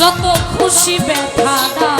যত খুশি ব্যথা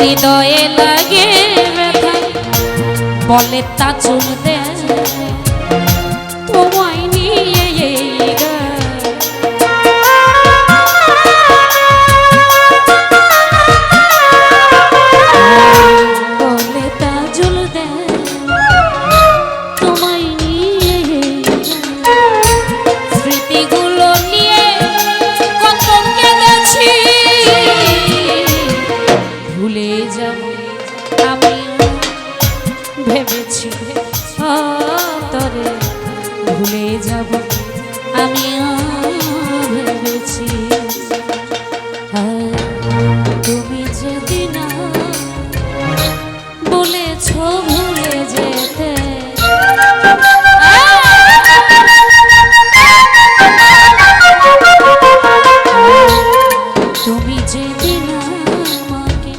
হৃদয়ে লাগে ব্যথা। বলে তা চুল হয়ে যাব। আমি হ্যাঁ, তুমি যদি বলেছ ভুলে যেতে। তুমি যেদিন আমাকে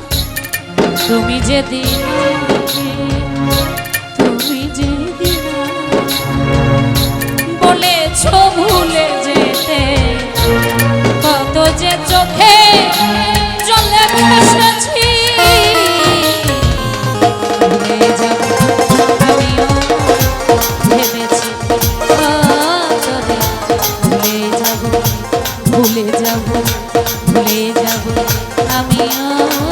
তুমি যেদিন আমাকে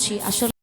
Gucci. Ayer